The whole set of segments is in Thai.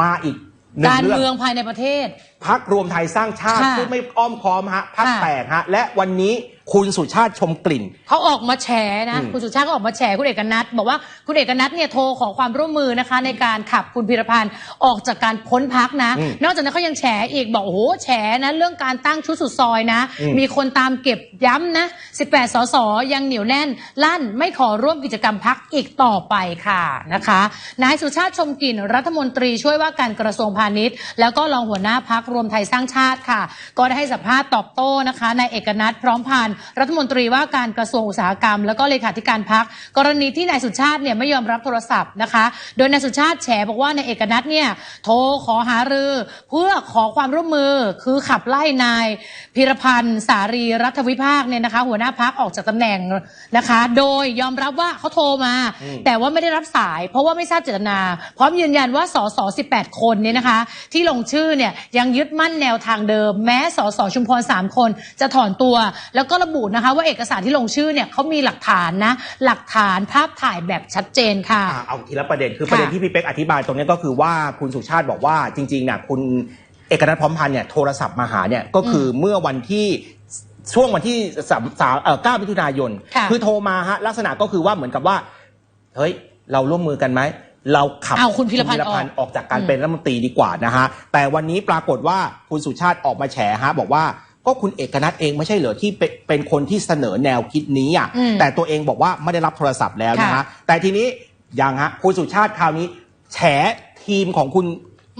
มาอีกหนึ่งการเรื่เมือองงภายในประเทศ พักรวมไทยสร้างชาติค่ะพูดไม่อ้อมค้อมฮะพักค่ะ แตกฮะและวันนี้ คุณสุชาติชมกลิ่น เขาออกมาแฉนะ อืม คุณสุชาติก็ออกมาแฉคุณเอกนัทบอกว่าคุณเอกนัทเนี่ยโทรขอความร่วมมือนะคะ ในการขับคุณพิรพันธ์ออกจากการพ้นพักนะ อืมนอกจากนั้นเขายังแฉอีกบอกโอ้โหแฉนะเรื่องการตั้งชุดสุดซอยนะ อืม มีคนตามเก็บย้ำนะ 18 สสยังเหนียวแน่น ลั่นไม่ขอร่วมกิจกรรมพักอีกต่อไปค่ะนะคะ นายสุชาติชมกลิ่นรัฐมนตรีช่วยว่าการกระทรวงพาณิชย์ แล้วก็รองหัวหน้าพักรวมไทยสร้างชาติค่ะ ก็ได้ให้สัมภาษณ์ตอบโต้นะคะนายเอกนัทพร้อมพันธ์รัฐมนตรีว่าการกระทรวงอุตสาหกรรม แล้วก็เลขาธิการพักกรณีที่นายสุชาติเนี่ยไม่ยอมรับโทรศัพท์นะคะ โดยนายสุชาติแฉบอกว่านายเอกนัทเนี่ยโทรขอหารือ เพื่อขอความร่วมมือคือขับไล่นายพิรพันธ์สารีรัฐวิภาคเนี่ยนะคะ หัวหน้าพักออกจากตำแหน่งนะคะ โดยยอมรับว่าเขาโทรมาอืมแต่ว่าไม่ได้รับสาย เพราะว่าไม่ทราบเจตนา พร้อมยืนยันว่าสส18 คนเนี่ยนะคะ ที่ลงชื่อเนี่ยยังยึดมั่นแนวทางเดิม แม้สสชุมพร3คนจะถอนตัว แล้วก็ระบุนะคะ ว่าเอกสารที่ลงชื่อเนี่ยเขามีหลักฐานนะ หลักฐานภาพถ่ายแบบชัดเจนค่ะ อะเอาทีละประเด็นคือค่ะประเด็นที่พี่เป๊กอธิบายตรงนี้ก็คือว่าคุณสุชาติบอกว่าจริงๆเนี่ยคุณเอกนัทพร้อมพันธ์เนี่ยโทรศัพท์มาหาเนี่ยก็คือเมื่อวันที่ช่วงวันที่สามสามเอ่อเก้ามิถุนายนค่ะอโทรมาฮะลักษณะก็คือว่าเหมือนกับว่าเฮ้ยเราร่วมมือกันไหมเราขับเอาคุณพีรพันธ์ธ์ออกจากการอืมเป็นรัฐมนตรีดีกว่านะฮะแต่วันนี้ปรากฏว่าคุณสุชาติออกมาแฉฮะบอกว่า ก็คุณเอกนัทเองไม่ใช่เหรอที่เป็นเป็นคนที่เสนอแนวคิดนี้อะอืมแต่ตัวเองบอกว่าไม่ได้รับโทรศัพท์แล้วนะฮะค่ะแต่ทีนี้ยังฮะคุณสุชาติคราวนี้ แฉทีมของคุณ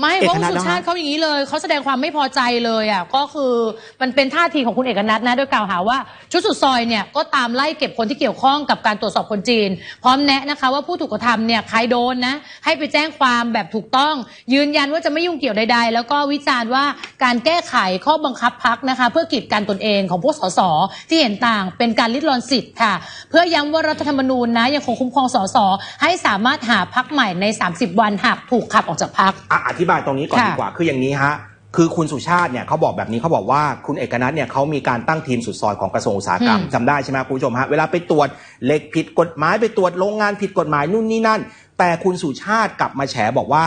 ไม่เอกเพราะนัคุทณสุชาติเขาอย่างนี้เลยเขาแสดงความไม่พอใจเลยอะก็คือมันเป็นท่าทีของคุณเอกนัทนะโดยกล่าวหาว่าชุดสุดซอยเนี่ยก็ตามไล่เก็บคนที่เกี่ยวข้องกับการตรวจสอบคนจีน พร้อมแนะนะคะว่าผู้ถูกกระทำเนี่ยใครโดนนะให้ไปแจ้งความแบบถูกต้อง ยืนยันว่าจะไม่ยุ่งเกี่ยวใดๆ แล้วก็วิจารณ์ว่าการแก้ไขข้อบังคับพักนะคะ เพื่อกีดกันตนเองของพวกสสที่เห็นต่างเป็นการลิดรอนสิทธิ์ค่ะ เพื่อย้ำว่ารัฐธรรมนูญนะยังคงคุ้มครองสสให้สามารถหาพักใหม่ใน 30 วันหากถูกขับออกจากพัก อะอธิบายตรงนี้ก่อนค่ะดีกว่าคืออย่างนี้ฮะคือคุณสุชาติเนี่ยเขาบอกแบบนี้เขาบอกว่าคุณเอกนัทเนี่ยเขามีการตั้งทีมสุดซอยของกระทรวงอุตสาหกรรมอืมจำได้ใช่ไหมคุณผู้ชมฮะเวลาไปตรวจเหล็กผิดกฎหมายไปตรวจโรงงานผิดกฎหมายนู่นนี่นั่น แต่คุณสุชาติกลับมาแฉบอกว่า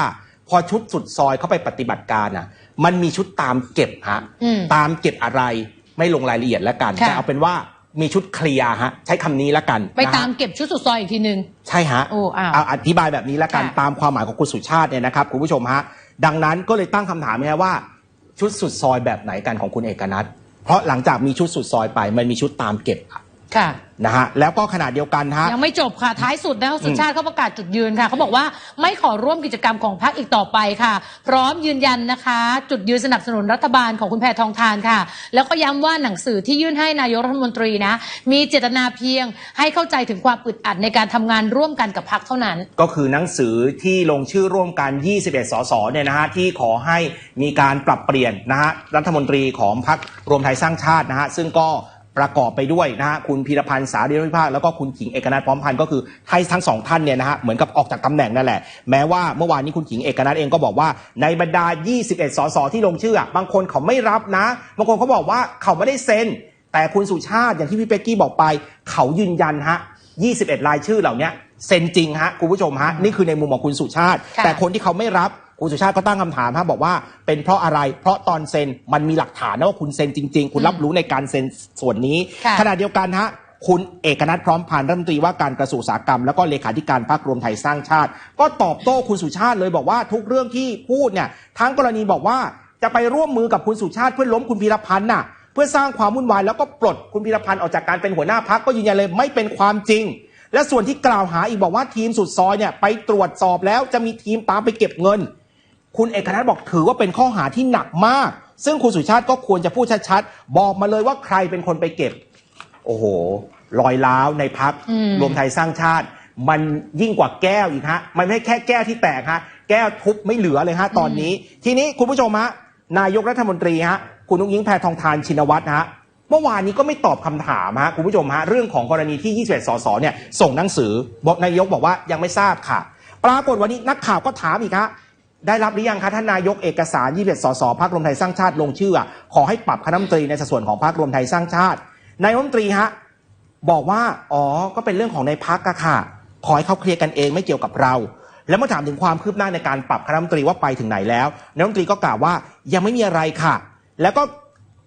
พอชุดสุดซอยเข้าไปปฏิบัติการอะ มันมีชุดตามเก็บฮะอืมตามเก็บอะไรไม่ลงรายละเอียดแล้วกันค่ะแต่เอาเป็นว่ามีชุดเคลียร์ฮะใช้คำนี้แล้วกัน ไปนะฮะตามเก็บชุดสุดซอยอีกทีนึง ใช่ฮะโอ้อ้าวเอาอธิบายแบบนี้แล้วกันค่ะตามความหมายของคุณสุชาติเนี่ยนะครับคุณผู้ชมฮะ ดังนั้นก็เลยตั้งคำถามไงว่า ชุดสุดซอยแบบไหนกันของคุณเอกนัทเพราะหลังจากมีชุดสุดซอยไปมันมีชุดตามเก็บอะ ค่ะ นะฮะแล้วก็ขนาดเดียวกันฮะ ยังไม่จบค่ะ ท้ายสุดนะสุชาติเขาประกาศจุดยืนค่ะเขาบอกว่าไม่ขอร่วมกิจกรรมของพรรคอีกต่อไปค่ะ พร้อมยืนยันนะคะ จุดยืนสนับสนุนรัฐบาลของคุณแพทองทานค่ะ แล้วก็ย้ำว่าหนังสือที่ยื่นให้นายกรัฐมนตรีนะ มีเจตนาเพียงให้เข้าใจถึงความอึดอัดในการทำงานร่วมกันกับพรรคเท่านั้น ก็คือหนังสือที่ลงชื่อร่วมกัน 21 สส เนี่ยนะฮะ ที่ขอให้มีการปรับเปลี่ยนนะฮะ รัฐมนตรีของพรรครวมไทยสร้างชาตินะฮะ ซึ่งก็ ประกอบไปด้วยนะฮะคุณพีรพันธ์สารีรัฐวิภาคแล้วก็คุณขิงเอกนัทพร้อมพันธ์ก็คือให้ทั้งสองท่านเนี่ยนะฮะเหมือนกับออกจากตำแหน่งนั่นแหละ แม้ว่าเมื่อวานนี้คุณขิงเอกนัทเองก็บอกว่าในบรรดา 21 สสที่ลงชื่ออะบางคนเขาไม่รับนะ บางคนเขาบอกว่าเขาไม่ได้เซ็น แต่คุณสุชาติอย่างที่พี่เป๊กกี้บอกไป เขายืนยันฮะ 21 รายชื่อเหล่าเนี้ยเซ็นจริงฮะคุณผู้ชมฮะนี่คือในมุมของคุณสุชาติค่ะแต่คนที่เขาไม่รับ คุณสุชาติก็ตั้งคำถามฮะบอกว่าเป็นเพราะอะไร เพราะตอนเซ็นมันมีหลักฐานนะว่าคุณเซ็นจริง ๆ คุณรับรู้ในการเซ็นส่วนนี้ค่ะขณะเดียวกันฮะคุณเอกนัทพร้อมพันธ์รัฐมนตรีว่าการกระทรวงอุตสาหกรรม แล้วก็เลขาธิการพรรครวมไทยสร้างชาติ ก็ตอบโต้คุณสุชาติเลยบอกว่าทุกเรื่องที่พูดเนี่ยทั้งกรณีบอกว่าจะไปร่วมมือกับคุณสุชาติเพื่อล้มคุณพีรพันธ์น่ะเพื่อสร้างความวุ่นวายแล้วก็ปลดคุณพีรพันธ์ออกจากการเป็นหัวหน้าพักก็ยืนยันเลยไม่เป็นความจริง และส่วนที่กล่าวหาอีกบอกว่าทีมสุดซอยเนี่ยไปตรวจสอบแล้วจะมีทีมตามไปเก็บเงิน คุณเอกนัทบอกถือว่าเป็นข้อหาที่หนักมาก ซึ่งคุณสุชาติก็ควรจะพูดชัดๆ บอกมาเลยว่าใครเป็นคนไปเก็บ โอ้โหรอยล้าวในพักอืมรวมไทยสร้างชาติ มันยิ่งกว่าแก้วอีกฮะ มันไม่ใช่แค่แก้วที่แตกฮะ แก้วทุบไม่เหลือเลยฮะตอนนี้ ทีนี้คุณผู้ชมฮะนายกรัฐมนตรีฮะคุณนุ้งยิงแพทองทานชินวัตรฮะเมื่อวานนี้ก็ไม่ตอบคำถามฮะคุณผู้ชมฮะเรื่องของกรณีที่ 21 สสเนี่ยส่งหนังสือบอกนายกบอกว่ายังไม่ทราบค่ะ ปรากฏวันนี้นักข่าวก็ถามอีกฮะ ได้รับหรือยังคะท่านนายกเอกสาร 21 สสพักรวมไทยสร้างชาติลงชื่อ ขอให้ปรับคณะมนตรีในสัดส่วนของพักรวมไทยสร้างชาตินายกรัฐมนตรีฮะบอกว่าอ๋อก็เป็นเรื่องของในพักอะค่ะ ขอให้เขาเคลียร์กันเองไม่เกี่ยวกับเรา แล้วเมื่อถามถึงความคืบหน้าในการปรับคณะมนตรีว่าไปถึงไหนแล้วนายกรัฐมนตรีก็กล่าวว่ายังไม่มีอะไรค่ะ แล้วก็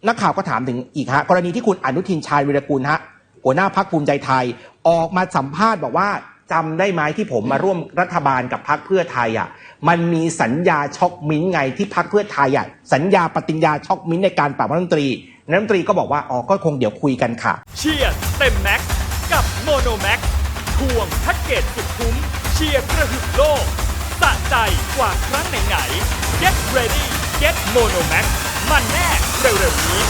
นักข่าวก็ถามถึงอีกฮะกรณีที่คุณอนุทินชาญวิรกุลฮะหัวหน้าพักภูมิใจไทยออกมาสัมภาษณ์บอกว่า จำได้ไหมที่ผมมาร่วมรัฐบาลกับพักเพื่อไทยอะมันมีสัญญาช็อกมิ้นท์ไงที่พักเพื่อไทยอะสัญญาปฏิญญาช็อกมิ้นท์ในการปรับรัฐมนตรีรัฐมนตรีก็บอกว่าอ๋อก็คงเดี๋ยวคุยกันค่ะ เชียร์เต็มแม็กซ์กับโมโนแม็กทวงแพ็กเกจสุดคุ้มเชียร์กระหึ่มโลกสะใจกว่าครั้งไหนๆ Get ready Get Mono Max มันแน่เร็วๆนี้